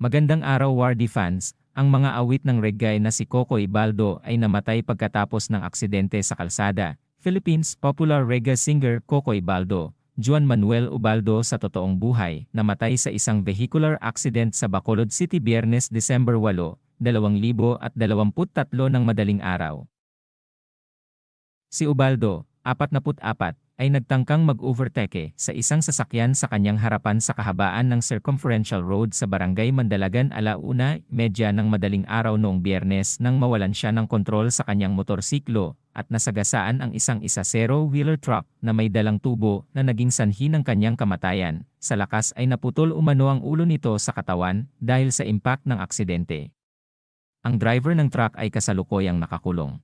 Magandang araw Wardy fans, ang mga awit ng reggae na si Coco Ibaldo ay namatay pagkatapos ng aksidente sa kalsada. Philippines popular reggae singer Coco Ibaldo, Juan Manuel Ubaldo sa totoong buhay, namatay sa isang vehicular accident sa Bacolod City Biyernes December 8, 2023 ng madaling araw. Si Ubaldo, 44, ay nagtangkang mag-overtake sa isang sasakyan sa kanyang harapan sa kahabaan ng Circumferential Road sa Barangay Mandalagan alauna, medya ng madaling araw noong biyernes nang mawalan siya ng kontrol sa kanyang motorsiklo at nasagasaan ang isang isa zero-wheeler truck na may dalang tubo na naging sanhi ng kanyang kamatayan. Sa lakas ay naputol umano ang ulo nito sa katawan dahil sa impact ng aksidente. Ang driver ng truck ay kasalukuyang nakakulong.